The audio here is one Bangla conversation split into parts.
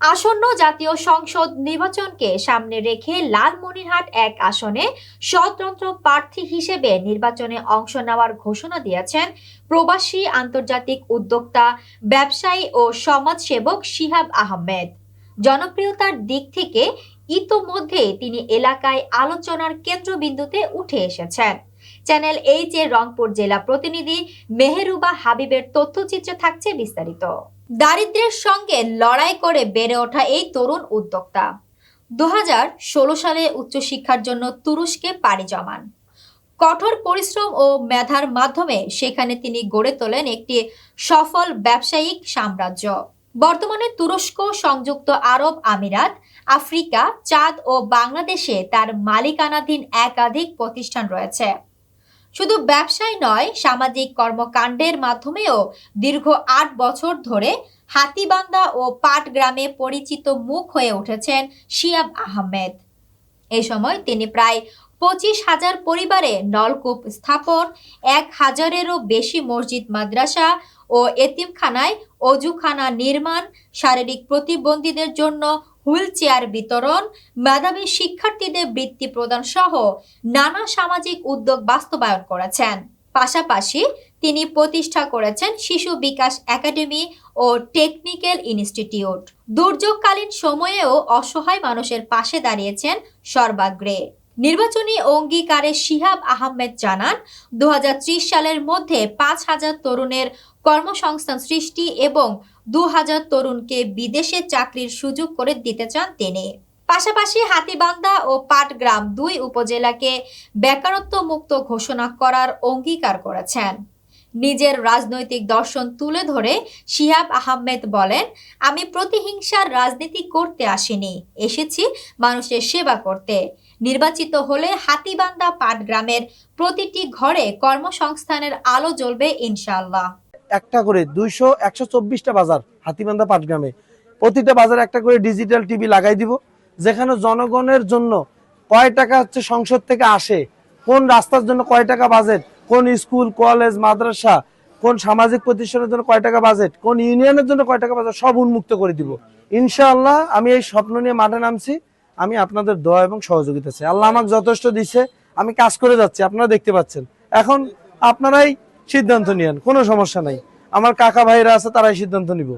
আসন্ন জাতীয় সংসদ নির্বাচনকে সামনে রেখে লালমনিরহাট এক আসনে স্বতন্ত্র প্রার্থী হিসেবে নির্বাচনে অংশ নেওয়ার ঘোষণা দিয়েছেন প্রবাসী আন্তর্জাতিক উদ্যোক্তা, ব্যবসায়ী ও সমাজসেবক শিহাব আহমেদ। জনপ্রিয়তার দিক থেকে ইতোমধ্যে তিনি এলাকায় আলোচনার কেন্দ্রবিন্দুতে উঠে এসেছেন। চ্যানেল এইচ এর রংপুর জেলা প্রতিনিধি মেহেরুবা হাবিবের তথ্যচিত্রে থাকছে বিস্তারিত। দারিদ্র্যের সঙ্গে লড়াই করে বেড়ে ওঠা এই তরুণ উদ্যোক্তা। দু হাজার ষোলো সালে উচ্চশিক্ষার জন্য তুরস্কে পাড়ি জমান। কঠোর পরিশ্রম ও মেধার মাধ্যমে সেখানে তিনি গড়ে তোলেন একটি সফল ব্যবসায়িক সাম্রাজ্য। বর্তমানে তুরস্ক সংযুক্ত আরব আমিরাত, আফ্রিকা, চাঁদ ও বাংলাদেশে তার মালিকানাধীন একাধিক প্রতিষ্ঠান রয়েছে। শুধু ব্যবসায় নয়, সামাজিক কর্মকাণ্ডের মাধ্যমেও দীর্ঘ আট বছর ধরে হাতিবান্ধা ও পাটগ্রামে পরিচিত মুখ হয়ে উঠেছেন শিয়াব আহমেদ। এ সময় তিনি প্রায় পঁচিশ হাজার পরিবারে নলকূপ স্থাপন, এক হাজারেরও বেশি মসজিদ, মাদ্রাসা ও এতিমখানায় অজুখানা নির্মাণ, শারীরিক প্রতিবন্ধীদের জন্য হুইল চেয়ার বিতরণ, মেধাবী শিক্ষার্থীদের বৃত্তি প্রদান সহ নানা সামাজিক উদ্যোগ বাস্তবায়ন করেছেন। পাশাপাশি তিনি প্রতিষ্ঠা করেছেন শিশু বিকাশ একাডেমি ও টেকনিক্যাল ইনস্টিটিউট। দুর্যোগকালীন সময়েও অসহায় মানুষের পাশে দাঁড়িয়েছেন সর্বাগ্রে। নির্বাচনী অঙ্গীকারে শিহাব আহমেদ জানান দু হাজার ত্রিশ সালের মধ্যে পাঁচ হাজার তরুণের কর্মসংস্থান সৃষ্টি এবং দু হাজার তরুণকে বিদেশে চাকরির সুযোগ করে দিতে চান তিনি। পাশাপাশি হাতিবান্ধা ও পাটগ্রাম দুই উপজেলাকে বেকারত্ব মুক্ত ঘোষণা করার অঙ্গীকার করেছেন। নিজের রাজনৈতিক দর্শন তুলে ধরে শিহাব আহমেদ বলেন, আমি প্রতিহিংসার রাজনীতি করতে আসিনি, এসেছি মানুষের সেবা করতে। নির্বাচিত হলে হাতিবান্ধা পাটগ্রামের প্রতিটি ঘরে কর্মসংস্থানের আলো জ্বলবে ইনশাল্লাহ একটা করে দুইশো একশো চব্বিশটা বাজার হাতিবান্ধা পাটগ্রামে। প্রতিটা বাজারে একটা করে ডিজিটাল টিভি লাগাই দিব, যেখানে জনগণের জন্য কয় টাকা হচ্ছে সংসদ থেকে আসে, কোন রাস্তার জন্য কয় টাকা বাজেট কোন স্কুল, কলেজ, মাদ্রাসা, কোন সামাজিক প্রতিষ্ঠানের জন্য কয় টাকা বাজেট কোন ইউনিয়নের জন্য কয় টাকা বাজেট সব উন্মুক্ত করে দিব। ইনশাআল্লাহ আমি এই স্বপ্ন নিয়ে মাঠে নামছি। আমি আপনাদের দোয়া এবং সহযোগিতা চাই। আল্লাহ আমাকে যথেষ্ট দিচ্ছে আমি কাজ করে যাচ্ছি। আপনারা দেখতে পাচ্ছেন। এখন আপনারাই সিদ্ধান্ত নিয়েন। কোনো সমস্যা নাই। আমার কাকা ভাইরা আছে, তারাই সিদ্ধান্ত নিব।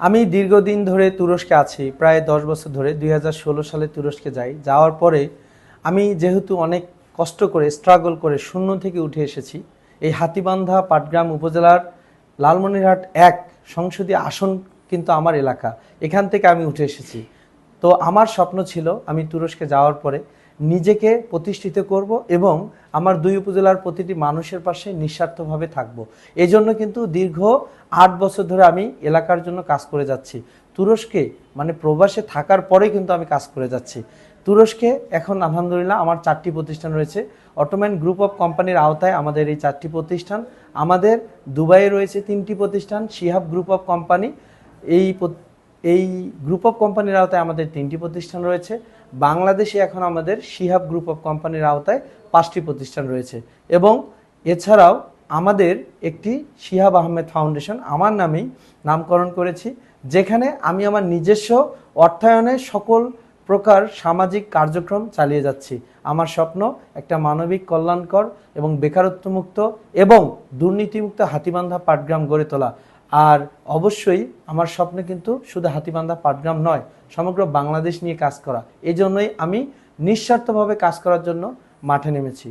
আমি দীর্ঘদিন ধরে তুরস্কে আছি। প্রায় দশ বছর ধরে দুই হাজার ষোলো সালে তুরস্কে যাই। যাওয়ার পরে আমি যেহেতু অনেক কষ্ট করে স্ট্রাগল করে শূন্য থেকে উঠে এসেছি। এই হাতিবান্ধা পাটগ্রাম উপজেলার লালমনিরহাট এক সংসদীয় আসন কিন্তু আমার এলাকা। এখান থেকে আমি উঠে এসেছি। তো আমার স্বপ্ন ছিল আমি তুরস্কে যাওয়ার পরে নিজেকে প্রতিষ্ঠিত করব এবং আমার দুই উপজেলার প্রতিটি মানুষের পাশে নিঃস্বার্থভাবে থাকব। এই জন্য কিন্তু দীর্ঘ আট বছর ধরে আমি এলাকার জন্য কাজ করে যাচ্ছি। তুরস্কে মানে প্রবাসে থাকার পরে কিন্তু আমি কাজ করে যাচ্ছি। তুরস্কে এখন আলহামদুলিল্লাহ আমার চারটি প্রতিষ্ঠান রয়েছে। অটোম্যান গ্রুপ অফ কোম্পানির আওতায় আমাদের এই চারটি প্রতিষ্ঠান। আমাদের দুবাইয়ে রয়েছে তিনটি প্রতিষ্ঠান, শিহাব গ্রুপ অফ কোম্পানি। এই এই গ্রুপ অফ কোম্পানির আওতায় আমাদের তিনটি প্রতিষ্ঠান রয়েছে। বাংলাদেশে এখন আমাদের শিহাব গ্রুপ অফ কোম্পানির আওতায় পাঁচটি প্রতিষ্ঠান রয়েছে। এবং এছাড়াও আমাদের একটি শিহাব আহমেদ ফাউন্ডেশন, আমার নামেই নামকরণ করেছি, যেখানে আমি আমার নিজস্ব অর্থায়নে সকল প্রকার সামাজিক কার্যক্রম চালিয়ে যাচ্ছি। আমার স্বপ্ন একটা মানবিক কল্যাণকর এবং বেকারত্বমুক্ত এবং দুর্নীতিমুক্ত হাতিবান্ধা পাটগ্রাম গড়ে তোলা। আর অবশ্যই আমার স্বপ্ন কিন্তু শুধু হাতিবান্ধা পাটগ্রাম নয়, সমগ্র বাংলাদেশ নিয়ে কাজ করা। এই জন্যই আমি নিঃস্বার্থভাবে কাজ করার জন্য মাঠে নেমেছি।